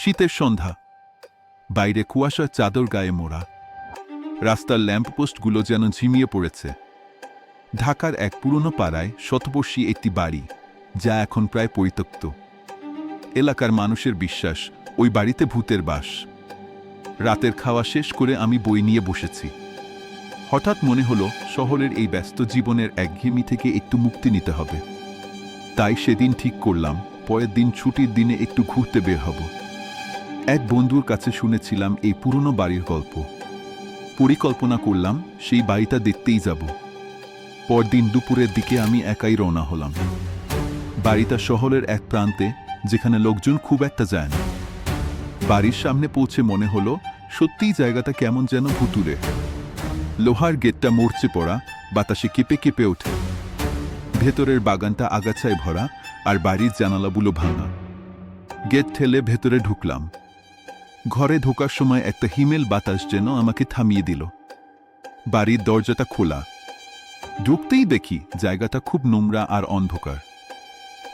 শীতের সন্ধ্যা। বাইরে কুয়াশার চাদর গায়ে মোড়া। রাস্তার ল্যাম্পপোস্টগুলো যেন ঝিমিয়ে পড়েছে। ঢাকার এক পুরনো পাড়ায় শতবর্ষী একটি বাড়ি, যা এখন প্রায় পরিত্যক্ত। এলাকার মানুষের বিশ্বাস, ওই বাড়িতে ভূতের বাস। রাতের খাওয়া শেষ করে আমি বই নিয়ে বসেছি। হঠাৎ মনে হলো, শহরের এই ব্যস্ত জীবনের একঘেয়েমি থেকে একটু মুক্তি নিতে হবে। তাই সেদিন ঠিক করলাম, পরের দিন ছুটির দিনে একটু ঘুরতে বের হব। এক বন্ধুর কাছে শুনেছিলাম এই পুরনো বাড়ির গল্প। পরিকল্পনা করলাম, সেই বাড়িটা দেখতেই যাব। পরদিন দুপুরের দিকে আমি একাই রওনা হলাম। বাড়িটা শহরের এক প্রান্তে, যেখানে লোকজন খুব একটা যায় না। বাড়ির সামনে পৌঁছে মনে হলো, সত্যিই জায়গাটা কেমন যেন ভুতুরে লোহার গেটটা মরচে পড়া, বাতাসে কেঁপে কেঁপে ওঠে। ভেতরের বাগানটা আগাছায় ভরা, আর বাড়ির জানালাগুলো ভাঙা। গেট ঠেলে ভেতরে ঢুকলাম। ঘরে ঢোকার সময় একটা হিমেল বাতাস যেন আমাকে থামিয়ে দিল। বাড়ির দরজাটা খোলা। ঢুকতেই দেখি জায়গাটা খুব নোংরা আর অন্ধকার।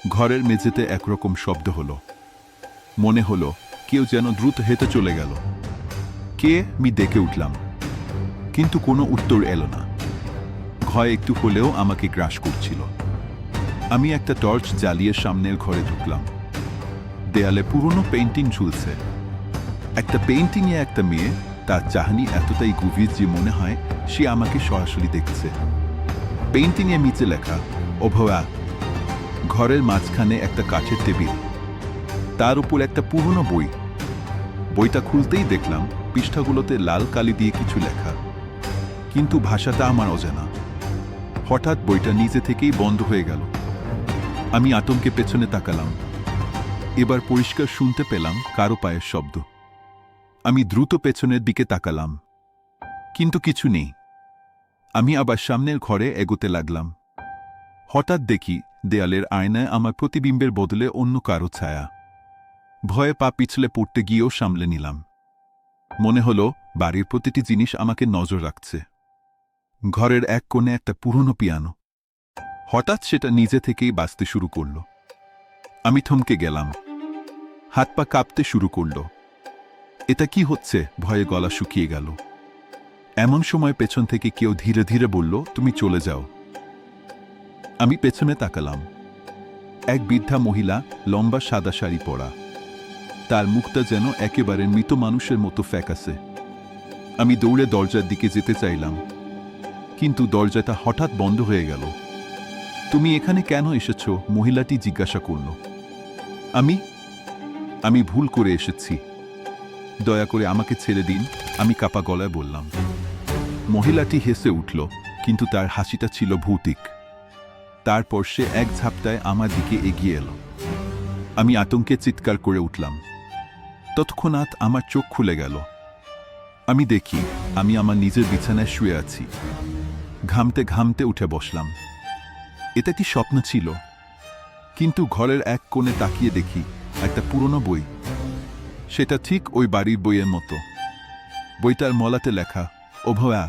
ঘরের মেঝেতে একরকম শব্দ হলো। মনে হলো কেউ যেন দ্রুত হেঁটে চলে গেল। কে আমি ডেকে উঠলাম। কিন্তু কোনো উত্তর এলো না। ভয় একটু হলেও আমাকে গ্রাস করছিল। আমি একটা টর্চ জ্বালিয়ে সামনের ঘরে ঢুকলাম। দেয়ালে পুরনো পেন্টিং ঝুলছে। একটা পেন্টিংয়ে একটা মেয়ে, তার চাহনি এতটাই গভীর যে মনে হয় সে আমাকে সরাসরি দেখছে। পেন্টিংয়ে নিচে লেখা, অভয়া, ঘরের মাঝখানে একটা কাঠের টেবিল। তার উপর একটা পুরনো বই। বইটা খুলতেই দেখলাম পৃষ্ঠাগুলোতে লাল কালি দিয়ে কিছু লেখা। কিন্তু ভাষাটা আমার অজানা। হঠাৎ বইটা নিজে থেকেই বন্ধ হয়ে গেল। আমি আতঙ্কে পেছনে তাকালাম। এবার পরিষ্কার শুনতে পেলাম কারও পায়ের শব্দ। আমি দ্রুত পেছনের দিকে তাকালাম। কিন্তু কিছু নেই। আমি আবার সামনের ঘরে এগোতে লাগলাম। হঠাৎ দেখি দেয়ালের আয়নায় আমার প্রতিবিম্বের বদলে অন্য কারও ছায়া। ভয়ে পা পিছলে পড়তে গিয়েও সামলে নিলাম। মনে হলো বাড়ির প্রতিটি জিনিস আমাকে নজর রাখছে। ঘরের এক কোণে একটা পুরনো পিয়ানো। হঠাৎ সেটা নিজে থেকেই বাঁচতে শুরু করল। আমি থমকে গেলাম। হাত পা কাঁপতে শুরু করল। এটা কি হচ্ছে? ভয়ে গলা শুকিয়ে গেল। এমন সময় পেছন থেকে কেউ ধীরে ধীরে বলল, তুমি চলে যাও। আমি পেছনে তাকালাম। এক বৃদ্ধা মহিলা, লম্বা সাদা শাড়ি পরা। তার মুখটা যেন একেবারে মৃত মানুষের মতো ফ্যাকাসে। আমি দৌড়ে দরজার দিকে যেতে চাইলাম। কিন্তু দরজাটা হঠাৎ বন্ধ হয়ে গেল। তুমি এখানে কেন এসেছ? মহিলাটি জিজ্ঞাসা করল। আমি আমি ভুল করে এসেছি। দয়া করে আমাকে ছেড়ে দিন, আমি কাপা গলায় বললাম। মহিলাটি হেসে উঠল, কিন্তু তার হাসিটা ছিল ভৌতিক। তারপর সে এক ঝাপটায় আমার দিকে এগিয়ে এলো। আমি আতঙ্কে চিৎকার করে উঠলাম। তৎক্ষণাৎ আমার চোখ খুলে গেল। আমি দেখি, আমি আমার নিজের বিছানায় শুয়ে আছি। ঘামতে ঘামতে উঠে বসলাম। এটা কি স্বপ্ন ছিল? কিন্তু ঘরের এক কোণে তাকিয়ে দেখি, একটা পুরনো বই। সেটা ঠিক ওই বাড়ির বইয়ের মতো। বইটার মলাতে লেখা অভয়া